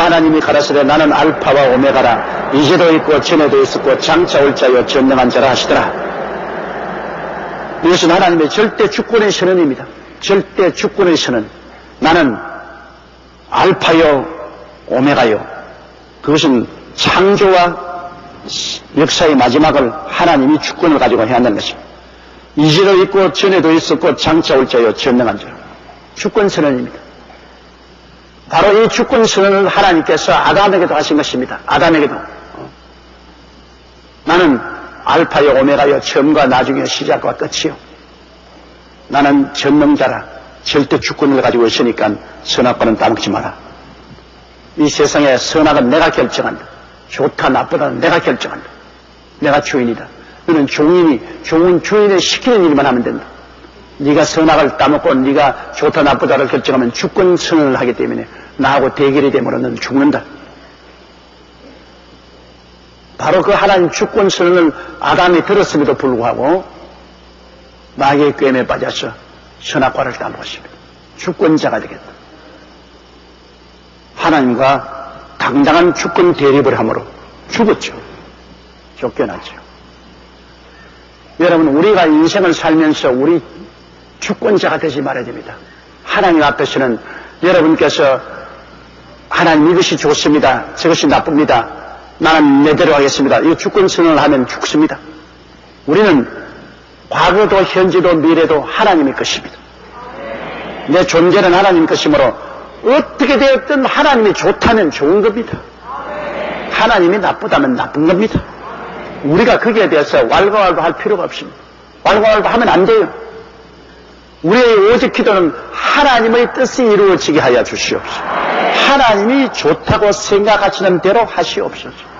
주 하나님이 가라사대 나는 알파와 오메가라 이제도 있고 전에도 있었고 장차 올 자여 전능한 자라 하시더라. 이것은 하나님의 절대 주권의 선언입니다. 절대 주권의 선언. 나는 알파요 오메가요. 그것은 창조와 역사의 마지막을 하나님이 주권을 가지고 해한다는 것입니다. 이제도 있고 전에도 있었고 장차 올 자요 전능한 자. 주권 선언입니다. 바로 이 주권 선언을 하나님께서 아담에게도 하신 것입니다. 아담에게도. 어. 나는 알파요 오메가요 처음과 나중에 시작과 끝이요. 나는 전능자라 절대 주권을 가지고 있으니까 선악과는 따먹지 마라. 이 세상의 선악은 내가 결정한다. 좋다 나쁘다는 내가 결정한다. 내가 주인이다. 너는 종인이 종은 주인의 시키는 일만 하면 된다. 네가 선악을 따먹고 네가 좋다 나쁘다를 결정하면 주권 선언을 하기 때문에 나하고 대결이 되면 넌 죽는다. 바로 그 하나님 주권 선언을 아담이 들었음에도 불구하고 마귀의 꿰에 빠져서 선악과를 따먹었습니다. 주권자가 되겠다. 하나님과 당당한 주권 대립을 함으로 죽었죠. 쫓겨났죠. 여러분, 우리가 인생을 살면서 우리 주권자가 되지 말아야 됩니다. 하나님 앞에서는 여러분께서 하나님 이것이 좋습니다. 저것이 나쁩니다. 나는 내대로 하겠습니다. 이 주권 선언을 하면 죽습니다. 우리는 과거도 현재도 미래도 하나님의 것입니다. 내 존재는 하나님 것이므로 어떻게 되었든 하나님이 좋다면 좋은 겁니다. 하나님이 나쁘다면 나쁜 겁니다. 우리가 거기에 대해서 왈가왈부 할 필요가 없습니다. 왈가왈부 하면 안 돼요. 우리의 오직 기도는 하나님의 뜻이 이루어지게 하여 주시옵소서. 하나님이 좋다고 생각하시는 대로 하시옵소서.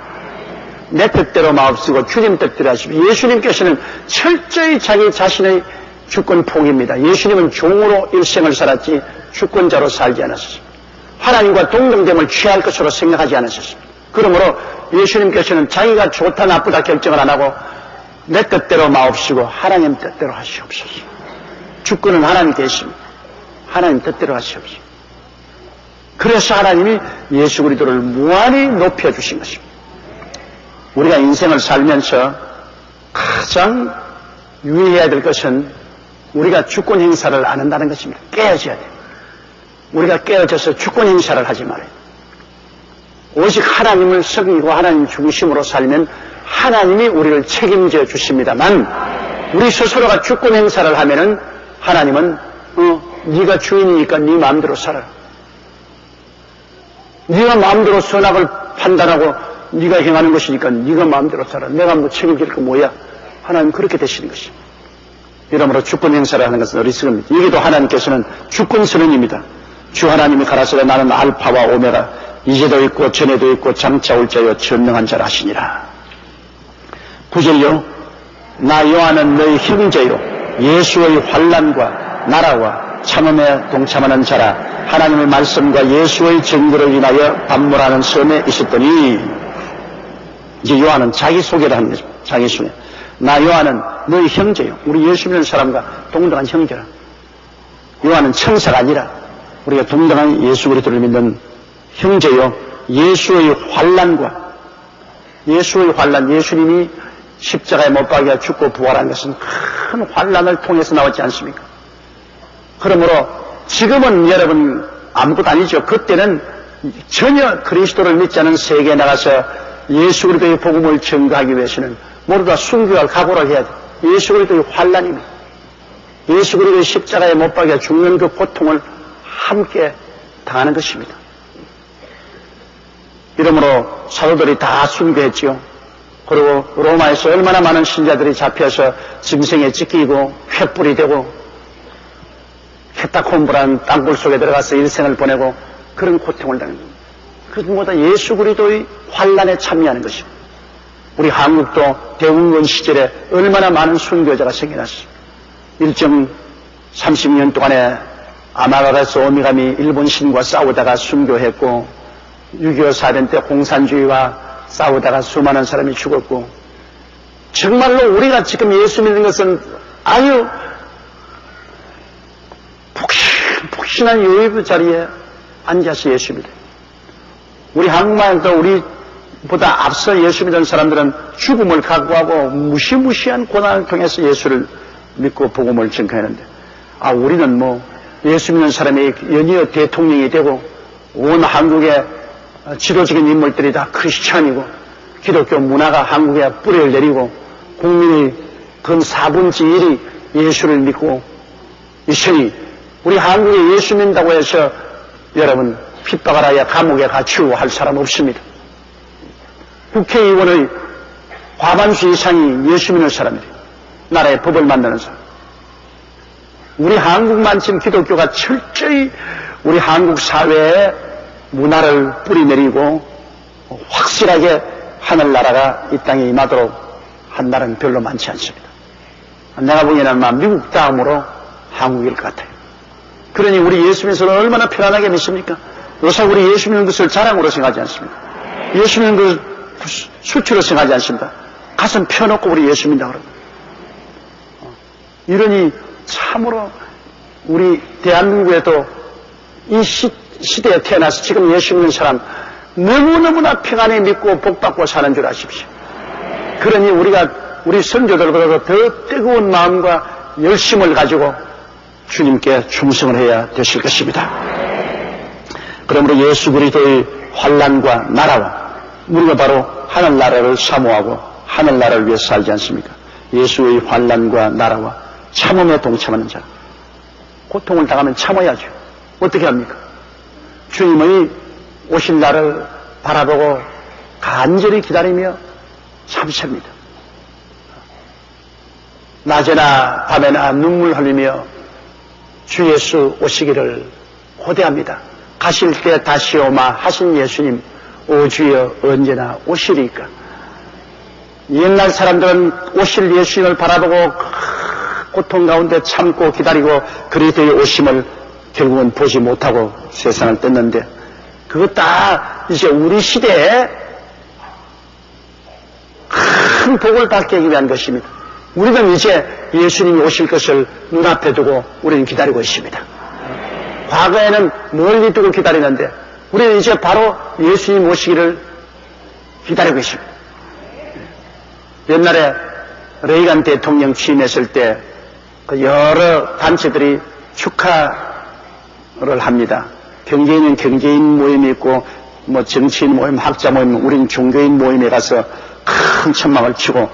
내 뜻대로 마옵시고 주님 뜻대로 하시옵소서. 예수님께서는 철저히 자기 자신의 주권 포기입니다. 예수님은 종으로 일생을 살았지 주권자로 살지 않았습니다. 하나님과 동등됨을 취할 것으로 생각하지 않으셨습니다. 그러므로 예수님께서는 자기가 좋다 나쁘다 결정을 안 하고 내 뜻대로 마옵시고 하나님 뜻대로 하시옵소서. 주권은 하나님 계십니다. 하나님 뜻대로 하시옵소서. 그래서 하나님이 예수 그리스도를 무한히 높여 주신 것입니다. 우리가 인생을 살면서 가장 유의해야 될 것은 우리가 주권 행사를 안 한다는 것입니다. 깨어져야 돼요. 우리가 깨어져서 주권 행사를 하지 말아요. 오직 하나님을 섬기고 하나님 중심으로 살면 하나님이 우리를 책임져 주십니다만 우리 스스로가 주권 행사를 하면은 하나님은 어, 네가 주인이니까 네 마음대로 살아라. 네가 마음대로 선악을 판단하고 네가 행하는 것이니까 네가 마음대로 살아. 내가 뭐 책임질 거 뭐야? 하나님 그렇게 되시는 것입니다. 이러므로 주권 행사를 하는 것은 어리석습니다. 여기도 하나님께서는 주권 선언입니다. 주 하나님이 가라사대 나는 알파와 오메가 이제도 있고 전에도 있고 장차 올 자여 전능한 자라 하시니라. 구절요. 나 요한은 너희 형제요. 예수의 환란과 나라와 참음에 동참하는 자라 하나님의 말씀과 예수의 증거로 인하여 반문하는 섬에 있었더니 이제 요한은 자기 소개를 거죠. 자기 소개. 나 요한은 너희 형제요. 우리 예수 믿는 사람과 동등한 형제라. 요한은 천사가 아니라 우리가 동등한 예수 그리스도를 믿는 형제요. 예수의 환란과 예수의 환란, 예수님이 십자가에 못 박여 죽고 부활한 것은 큰 환란을 통해서 나왔지 않습니까? 그러므로 지금은 여러분 아무것도 아니죠. 그때는 전혀 그리스도를 믿지 않은 세계에 나가서 예수 그리스도의 복음을 증거하기 위해서는 모두 다 순교할 각오를 해야 돼. 예수 그리스도의 환란입니다. 예수 그리스도의 십자가에 못 박여 죽는 그 고통을 함께 당하는 것입니다. 이러므로 사도들이 다 순교했지요. 그리고 로마에서 얼마나 많은 신자들이 잡혀서 짐승에 찢기고 횃불이 되고 헤타콤브라는 땅굴 속에 들어가서 일생을 보내고 그런 고통을 당하는 겁니다. 그것보다 예수 그리스도의 환란에 참여하는 것입니다. 우리 한국도 대웅건 시절에 얼마나 많은 순교자가 생겨났어요. 1.30년 동안에 아마가가스 오미감이 일본 신과 싸우다가 순교했고 6.25 사변 때 공산주의와 싸우다가 수많은 사람이 죽었고 정말로 우리가 지금 예수 믿는 것은 아유 폭신, 폭신한 요예부 자리에 앉아서 예수 믿어요. 우리 한국만도 우리보다 앞서 예수 믿는 사람들은 죽음을 각오하고 무시무시한 고난을 통해서 예수를 믿고 복음을 증거하는데 아 우리는 뭐 예수 믿는 사람이 연이어 대통령이 되고 온 한국의 지도적인 인물들이 다 크리스찬이고 기독교 문화가 한국에 뿌리를 내리고 국민의 근 4분의 1이 예수를 믿고 있으니 우리 한국에 예수 믿는다고 해서 여러분 하여 감옥에 갇히고 할 사람 없습니다. 국회의원의 과반수 이상이 예수 믿는 사람들이 나라의 법을 만드는 사람. 우리 한국만 지금 기독교가 철저히 우리 한국 사회에 문화를 뿌리내리고 확실하게 하늘나라가 이 땅에 임하도록 한 날은 별로 많지 않습니다. 내가 보기에는 미국 다음으로 한국일 것 같아요. 그러니 우리 예수 님서는 얼마나 편안하게 믿습니까? 요새 우리 예수 믿는 것을 자랑으로 생각하지 않습니다. 예수 믿는 것 수치로 생각하지 않습니다. 가슴 펴놓고 우리 예수 믿는다 그러고. 이러니 참으로 우리 대한민국에도 이 시, 시대에 태어나서 지금 예수 믿는 사람 너무너무나 평안히 믿고 복받고 사는 줄 아십시오. 그러니 우리가 우리 선조들보다도 더 뜨거운 마음과 열심을 가지고 주님께 충성을 해야 되실 것입니다. 그러므로 예수 그리스도의 환란과 나라와 우리가 바로 하늘나라를 사모하고 하늘나라를 위해 살지 않습니까? 예수의 환란과 나라와 참음에 동참하는 자. 고통을 당하면 참아야죠. 어떻게 합니까? 주님의 오신 날을 바라보고 간절히 기다리며 참셉니다. 낮에나 밤에나 눈물 흘리며 주 예수 오시기를 고대합니다. 가실 때 다시 오마 하신 예수님 오 주여 언제나 오시리까. 옛날 사람들은 오실 예수님을 바라보고 고통 가운데 참고 기다리고 그리스도의 오심을 결국은 보지 못하고 세상을 떴는데 그거 다 이제 우리 시대에 큰 복을 받기 위한 것입니다. 우리는 이제 예수님이 오실 것을 눈앞에 두고 우리는 기다리고 있습니다. 과거에는 멀리 두고 기다리는데 우리는 이제 바로 예수님 오시기를 기다리고 있습니다. 옛날에 레이간 대통령 취임했을 때 그 여러 단체들이 축하 를 합니다. 경제인은 경제인 모임이 있고 뭐 정치인 모임, 학자 모임, 우리는 종교인 모임에 가서 큰 천막을 치고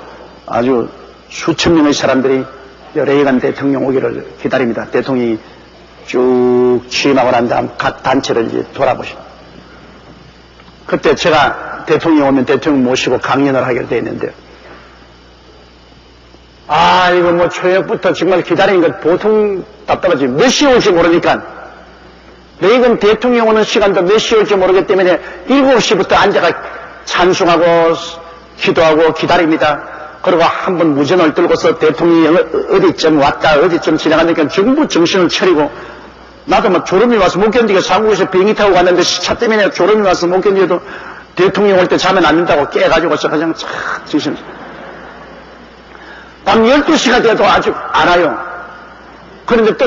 아주 수천 명의 사람들이 레이간 대통령 오기를 기다립니다. 대통령이 쭉 취임하고 난 다음 각 단체를 이제 돌아보시고 그때 제가 대통령 오면 대통령 모시고 강연을 하게 돼 있는데 아 이거 뭐 초역부터 정말 기다리는 것 보통 답답하지 몇 시에 올지 모르니까 레이건 대통령 오는 시간도 몇 시에 올지 모르기 때문에 7시부터 앉아가 찬송하고 기도하고 기다립니다. 그리고 한 번 무전을 들고서 대통령이 어디쯤 왔다 어디쯤 지나가니까 전부 정신을 차리고 나도 막 졸음이 와서 못 견디게 상국에서 비행기 타고 갔는데 차 때문에 졸음이 와서 못 견디어도 대통령 올 때 자면 안 된다고 깨가지고서 그냥 착 정신 밤 12시가 돼도 아직 알아요. 그런데 또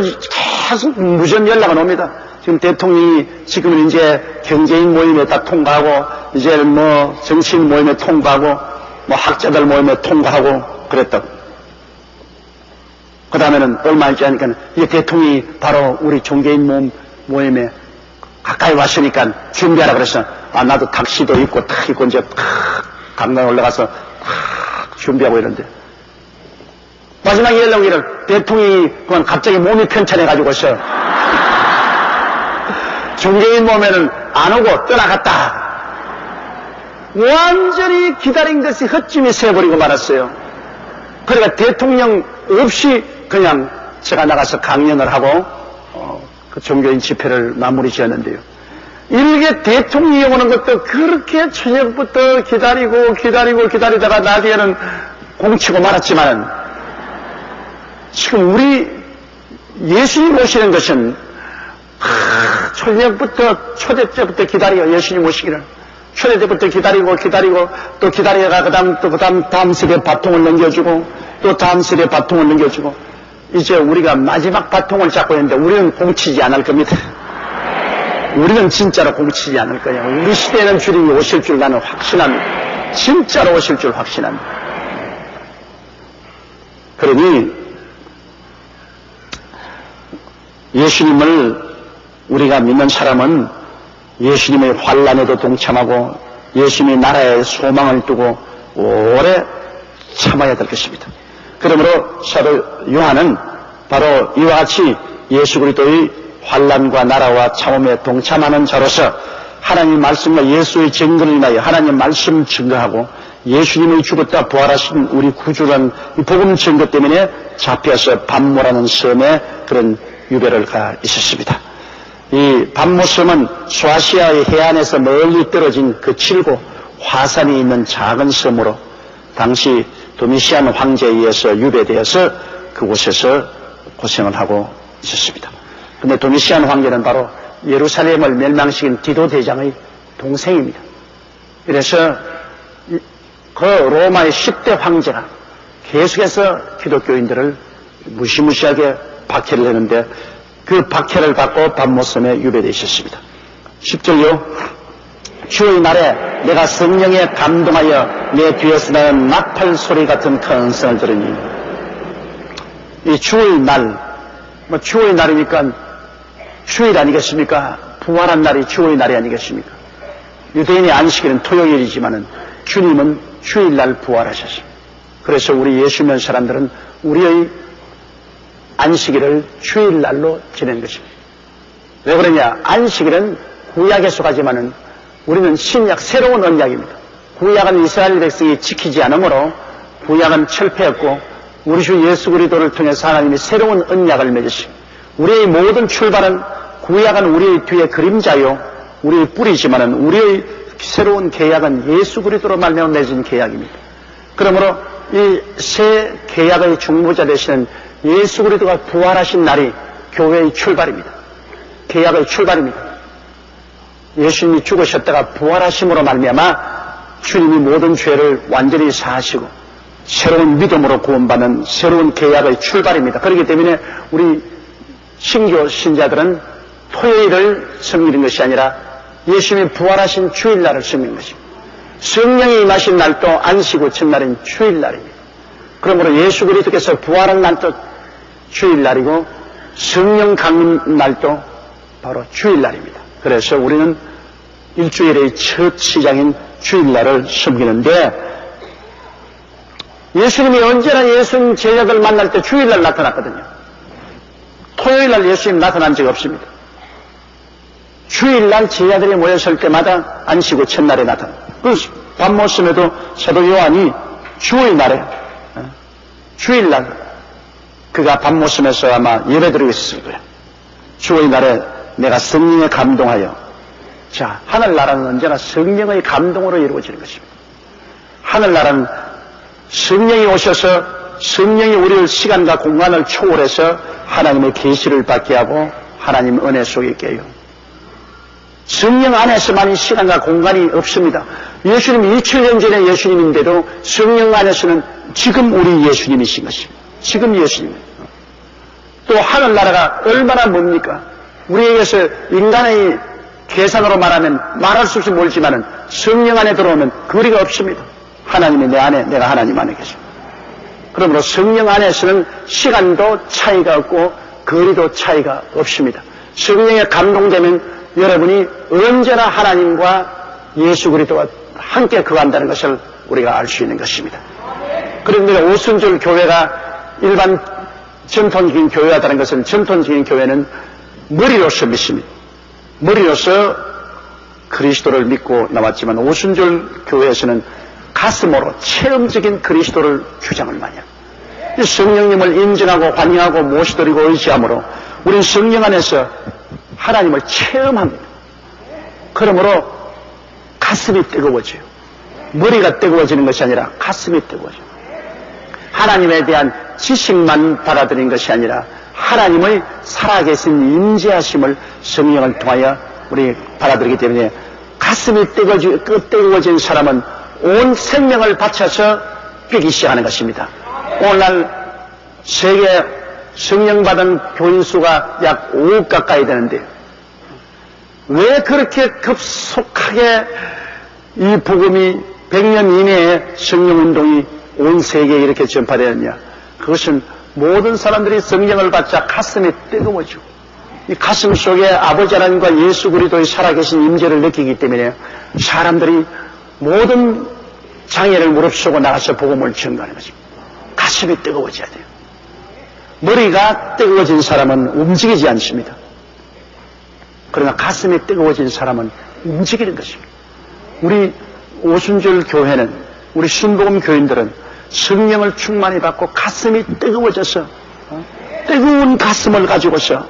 계속 무전 연락은 옵니다. 지금 대통령이 지금은 이제 경제인 모임에 다 통과하고 이제 뭐 정치인 모임에 통과하고 뭐 학자들 모임에 통과하고 그랬다고. 그 다음에는 얼마 있지 않으니까 이 대통령이 바로 우리 종교인 모임, 모임에 가까이 왔으니까 준비하라 그랬어. 아, 나도 탁시도 입고 탁 입고 이제 탁 강당 올라가서 탁 준비하고 이런데. 마지막에 연락 오기를 대통령이 그만 갑자기 몸이 편찮해가지고서 종교인 몸에는 안 오고 떠나갔다. 완전히 기다린 것이 헛짐이 새버리고 말았어요. 그러니까 대통령 없이 그냥 제가 나가서 강연을 하고 어, 그 종교인 집회를 마무리 지었는데요. 이렇게 대통령이 오는 것도 그렇게 저녁부터 기다리고 기다리고 기다리다가 나중에는 공치고 말았지만 지금 우리 예수님 오시는 것은 하, 저녁부터 초대 때부터 기다려 예수님 오시기를 초대 때부터 기다리고 기다리고 또 기다려가 그 다음 또 그 다음 다음 세대 바통을 넘겨주고 또 다음 세대 바통을 넘겨주고 이제 우리가 마지막 바통을 잡고 있는데 우리는 공치지 않을 겁니다. 우리는 진짜로 공치지 않을 거냐. 우리 시대에는 주님이 오실 줄 나는 확신합니다. 진짜로 오실 줄 확신합니다. 그러니 예수님을 우리가 믿는 사람은 예수님의 환란에도 동참하고 예수님의 나라에 소망을 두고 오래 참아야 될 것입니다. 그러므로 사도 요한은 바로 이와 같이 예수 그리스도의 환란과 나라와 참음에 동참하는 자로서 하나님 말씀과 예수의 증거를 인하여 하나님 말씀 증거하고 예수님의 죽었다 부활하신 우리 구주란 복음 증거 때문에 잡혀서 반모라는 섬에 그런 유배를 가 있었습니다. 이 반모섬은 수아시아의 해안에서 멀리 떨어진 그 칠고 화산이 있는 작은 섬으로 당시 도미시안 황제에 의해서 유배되어서 그곳에서 고생을 하고 있었습니다. 근데 도미시안 황제는 바로 예루살렘을 멸망시킨 디도 대장의 동생입니다. 그래서 그 로마의 10대 황제가 계속해서 기독교인들을 무시무시하게 박해를 했는데 그 박해를 받고 밤모섬에 유배되어 있었습니다. 10절요. 주의 날에 내가 성령에 감동하여 내 뒤에서 나는 나팔 소리 같은 큰 성을 들으니 이 주의 날, 뭐 주의 날이니까 주일 아니겠습니까? 부활한 날이 주의 날이 아니겠습니까? 유대인의 안식일은 토요일이지만은 주님은 주일날 부활하셨습니다. 그래서 우리 예수 믿는 사람들은 우리의 안식일을 주일날로 지낸 것입니다. 왜 그러냐? 안식일은 구약에 속하지만은 우리는 신약 새로운 언약입니다. 구약은 이스라엘 백성이 지키지 않으므로 구약은 철폐했고 우리 주 예수 그리스도를 통해서 하나님이 새로운 언약을 맺으십니다. 우리의 모든 출발은 구약은 우리의 뒤에 그림자요, 우리의 뿌리지만은 우리의 새로운 계약은 예수 그리스도로 말미암아 맺은 계약입니다. 그러므로 이 새 계약의 중보자 되시는 예수 그리스도가 부활하신 날이 교회의 출발입니다. 계약의 출발입니다. 예수님이 죽으셨다가 부활하심으로 말미암아 주님이 모든 죄를 완전히 사하시고 새로운 믿음으로 구원받는 새로운 계약의 출발입니다. 그렇기 때문에 우리 신교 신자들은 토요일을 섬기는 것이 아니라 예수님이 부활하신 주일날을 섬기는 것입니다. 성령이 임하신 날도 안식고 첫날은 주일날입니다. 그러므로 예수 그리스도께서 부활한 날도 주일날이고 성령 강림 날도 바로 주일날입니다. 그래서 우리는 일주일의 첫 시장인 주일날을 섬기는데 예수님이 언제나 예수님 제자들 만날 때 주일날 나타났거든요. 토요일날 예수님 나타난 적이 없습니다. 주일날 제자들이 모였을 때마다 안식고 첫날에 나타나. 그 밤모습에도 사도 요한이 주일날에 어, 주일날 그가 밤모습에서 아마 예배드리고 있었을 거예요. 주일날에 내가 성령에 감동하여 자 하늘나라는 언제나 성령의 감동으로 이루어지는 것입니다. 하늘나라는 성령이 오셔서 성령이 우리를 시간과 공간을 초월해서 하나님의 계시를 받게 하고 하나님 은혜 속에 있게요. 성령 안에서만이 시간과 공간이 없습니다. 예수님이 2000년 전에 예수님인데도 성령 안에서는 지금 우리 예수님이신 것입니다. 지금 예수님. 또 하늘나라가 얼마나 뭡니까? 우리에게서 인간의 계산으로 말하면 말할 수 없이 멀지만은 성령 안에 들어오면 거리가 없습니다. 하나님이 내 안에, 내가 하나님 안에 계십니다. 그러므로 성령 안에서는 시간도 차이가 없고 거리도 차이가 없습니다. 성령에 감동되면 여러분이 언제나 하나님과 예수 그리스도와 함께 거한다는 것을 우리가 알 수 있는 것입니다. 그런데 오순절 교회가 일반 전통적인 교회라는 것은 전통적인 교회는 머리로서 믿습니다. 머리로서 그리스도를 믿고 나왔지만 오순절 교회에서는 가슴으로 체험적인 그리스도를 주장을 많이 합니다. 성령님을 인정하고 환영하고 모시드리고 의지함으로 우리는 성령 안에서 하나님을 체험합니다. 그러므로 가슴이 뜨거워져요. 머리가 뜨거워지는 것이 아니라 가슴이 뜨거워져요. 하나님에 대한 지식만 받아들인 것이 아니라 하나님의 살아계신 임재하심을 성령을 통하여 우리 받아들이기 때문에 가슴이 뜨거워진, 사람은 온 생명을 바쳐서 뛰기 시작하는 것입니다. 오늘날 세계 성령 받은 교인 수가 약 5억 가까이 되는데 5억 왜 그렇게 급속하게 이 복음이 100년 이내에 성령 운동이 온 세계에 이렇게 전파되었냐? 그것은 모든 사람들이 성령을 받자 가슴이 뜨거워지고 이 가슴 속에 아버지 하나님과 예수 그리스도의 살아계신 임재를 느끼기 때문에 사람들이 모든 장애를 무릅쓰고 나가서 복음을 전가하는 것입니다. 가슴이 뜨거워져야 돼요. 머리가 뜨거워진 사람은 움직이지 않습니다. 그러나 가슴이 뜨거워진 사람은 움직이는 것입니다. 우리 오순절 교회는 우리 신복음 교인들은 성령을 충만히 받고 가슴이 뜨거워져서 어? 뜨거운 가슴을 가지고서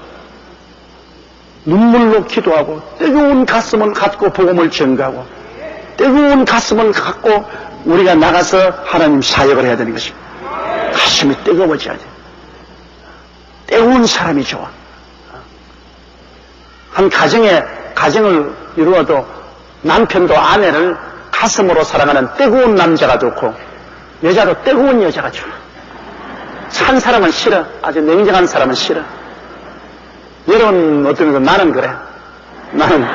눈물로 기도하고 뜨거운 가슴을 갖고 복음을 전가하고 뜨거운 가슴을 갖고 우리가 나가서 하나님 사역을 해야 되는 것입니다. 가슴이 뜨거워져야 돼. 뜨거운 사람이 좋아. 한 가정에 가정을 이루어도 남편도 아내를 가슴으로 사랑하는 뜨거운 남자가 좋고 여자도 뜨거운 여자가 좋아. 찬 사람은 싫어. 아주 냉정한 사람은 싫어. 여러분 어떤 거 나는 그래. 나는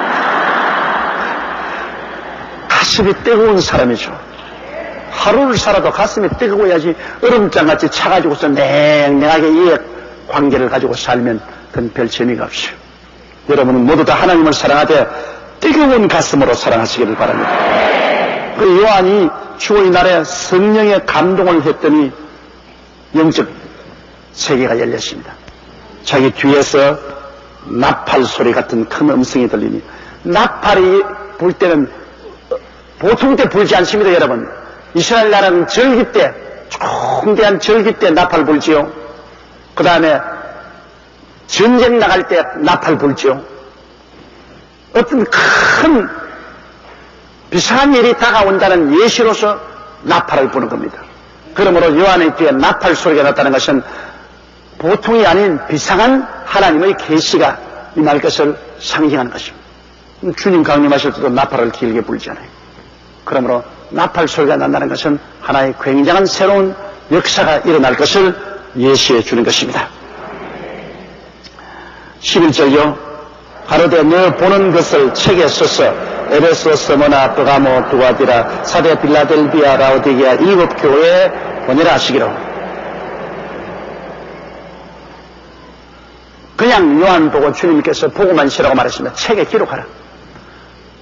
가슴이 뜨거운 사람이 좋아. 하루를 살아도 가슴이 뜨거워야지 얼음장같이 차가지고서 냉랭하게 이 관계를 가지고 살면 그건 별 재미가 없어요. 여러분은 모두 다 하나님을 사랑하되 뜨거운 가슴으로 사랑하시기를 바랍니다. 그 요한이 추호의 날에 성령의 감동을 했더니 영적 세계가 열렸습니다. 자기 뒤에서 나팔 소리 같은 큰 음성이 들리니 나팔이 불 때는 보통 때 불지 않습니다, 여러분. 이스라엘 나라는 절기 때, 총대한 절기 때 나팔 불지요. 그 다음에 전쟁 나갈 때 나팔 불지요. 어떤 큰 비상한 일이 다가온다는 예시로서 나팔을 부는 겁니다. 그러므로 요한의 뒤에 나팔 소리가 났다는 것은 보통이 아닌 비상한 하나님의 계시가 임할 것을 상징하는 것입니다. 주님 강림하실 때도 나팔을 길게 불잖아요. 그러므로 나팔 소리가 난다는 것은 하나의 굉장한 새로운 역사가 일어날 것을 예시해 주는 것입니다. 11절요. 가로되 너 보는 것을 책에 써서 에베소 서머나 버가모 두아디라 사대 빌라델비아 라오디게아 일곱 교회에 보내라 하시기로 그냥 요한 보고 주님께서 보고만 시라고 말했습니다. 책에 기록하라.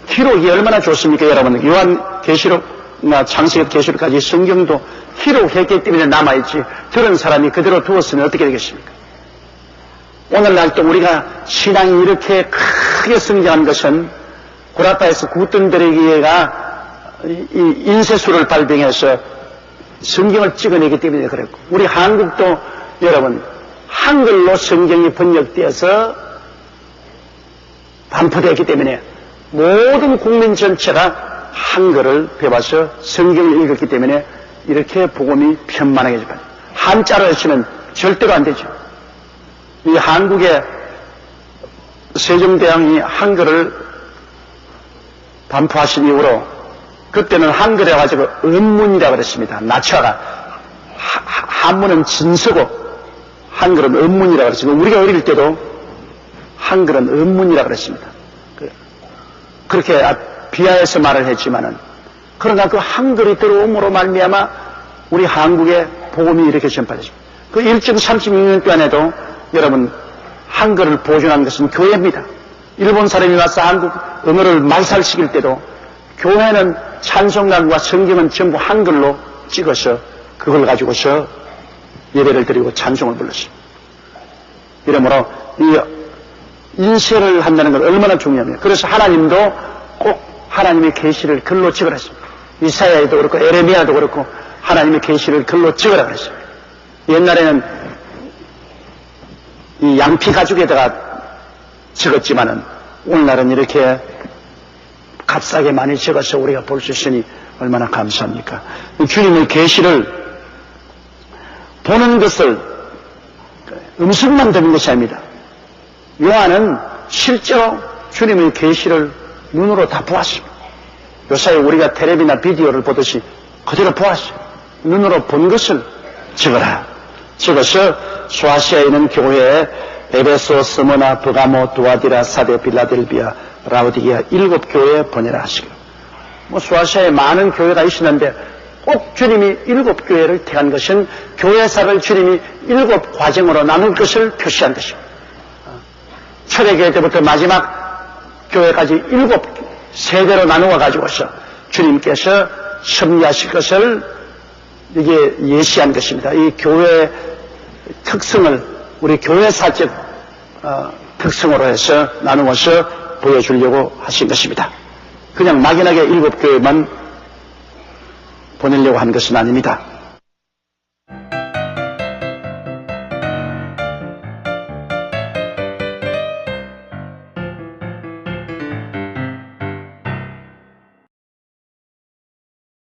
기록이 얼마나 좋습니까, 여러분? 요한 계시록나 창세기 계시록까지 성경도 기록했기 때문에 남아있지. 저런 사람이 그대로 두었으면 어떻게 되겠습니까? 오늘날도 우리가 신앙이 이렇게 크게 성장한 것은 구라파에서 구뜬드레기가 인쇄술을 발병해서 성경을 찍어내기 때문에 그랬고 우리 한국도 여러분 한글로 성경이 번역되어서 반포되었기 때문에 모든 국민 전체가 한글을 배워서 성경을 읽었기 때문에 이렇게 복음이 편만하게 됩니다. 한자로 하시면 절대로 안 되죠. 이 한국의 세종대왕이 한글을 반포하신 이후로 그때는 한글에 가지고 은문이라고 그랬습니다. 나처가 한문은 진서고 한글은 은문이라고 그랬습니다. 우리가 어릴 때도 한글은 은문이라고 그랬습니다. 그, 그렇게 비하해서 말을 했지만은 그러나 그 한글이 들어옴으로 말미암아 우리 한국의 복음이 이렇게 전파되죠. 그 1.36년 동안에도 여러분 한글을 보존한 것은 교회입니다. 일본 사람이 와서 한국 언어를 말살시킬 때도 교회는 찬송단과 성경은 전부 한글로 찍어서 그걸 가지고서 예배를 드리고 찬송을 불렀습니다. 이러므로 이 인쇄를 한다는 건 얼마나 중요합니까? 그래서 하나님도 꼭 하나님의 계시를 글로 찍으라 했습니다. 이사야에도 그렇고 에레미야도 그렇고 하나님의 계시를 글로 찍으라 그랬습니다. 옛날에는 이 양피 가죽에다가 적었지만은 오늘날은 이렇게 값싸게 많이 적어서 우리가 볼 수 있으니 얼마나 감사합니까? 주님의 계시를 보는 것을 음성만 듣는 것이 아닙니다. 요한은 실제로 주님의 계시를 눈으로 다 보았습니다. 요사이 우리가 텔레비나 비디오를 보듯이 그대로 보았어요. 눈으로 본 것을 적어라. 적어서 수아시아에 있는 교회에 에베소, 스머나, 버가모, 두아디라, 사데, 빌라델비아 라우디게아 일곱 교회에 보내라 하시고 뭐 수아시아에 많은 교회가 있었는데 꼭 주님이 일곱 교회를 택한 것은 교회사를 주님이 일곱 과정으로 나눌 것을 표시한 것입니다. 초대교회 때부터 마지막 교회까지 일곱 세대로 나누어 가지고서 주님께서 섭리하실 것을 이게 예시한 것입니다. 이 교회의 특성을 우리 교회 사적 어, 특성으로 해서 나누어서 보여주려고 하신 것입니다. 그냥 막연하게 일곱 교회만 보내려고 한 것은 아닙니다.